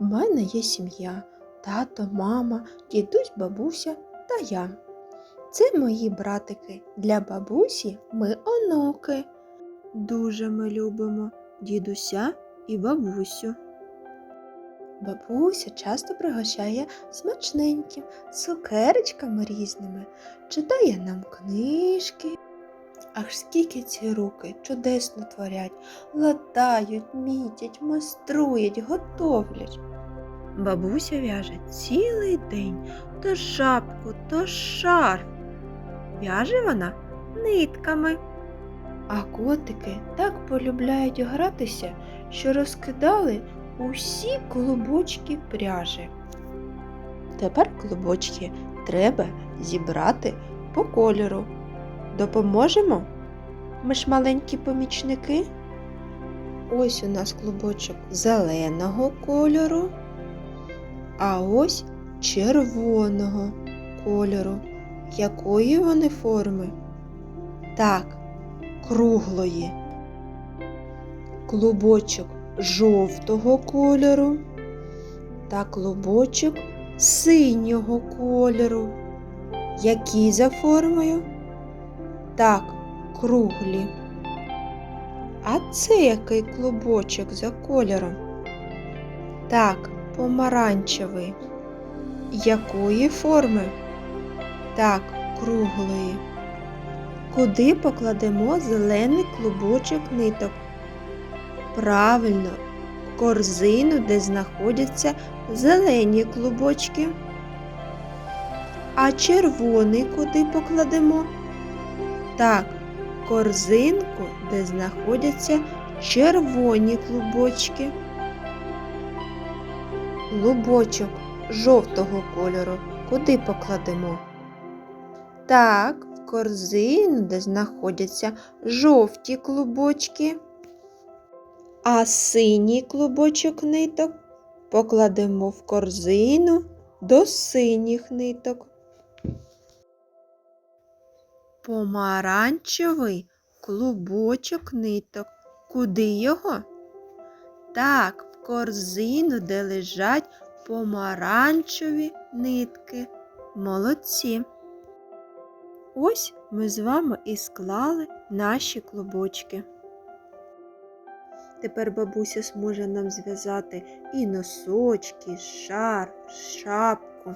В мене є сім'я, тато, мама, дідусь, бабуся та я. Це мої братики. Для бабусі ми онуки. Дуже ми любимо дідуся і бабусю. Бабуся часто пригощає смачненьким, цукерочками різними, читає нам книжки. Аж скільки ці руки чудесно творять, ладають, мітять, майструють, готовлять. Бабуся в'яже цілий день то шапку, то шарф. В'яже вона нитками. А котики так полюбляють гратися, що розкидали усі клубочки пряжі. Тепер клубочки треба зібрати по кольору. Допоможемо? Ми ж маленькі помічники. Ось у нас клубочок зеленого кольору, а ось червоного кольору. Якої вони форми? Так, круглої. Клубочок жовтого кольору та клубочок синього кольору. Які за формою? Так, круглі. А це який клубочок за кольором? Так, помаранчевий. Якої форми? Так, круглої. Куди покладемо зелений клубочок ниток? Правильно, в корзину, де знаходяться зелені клубочки. А червоний куди покладемо? Так, корзинку, де знаходяться червоні клубочки. Клубочок жовтого кольору куди покладемо? Так, в корзину, де знаходяться жовті клубочки. А синій клубочок ниток покладемо в корзину до синіх ниток. Помаранчевий клубочок ниток. Куди його? Так, корзину, де лежать помаранчеві нитки. Молодці. Ось ми з вами і склали наші клубочки. Тепер бабуся зможе нам зв'язати і носочки, шар, шапку.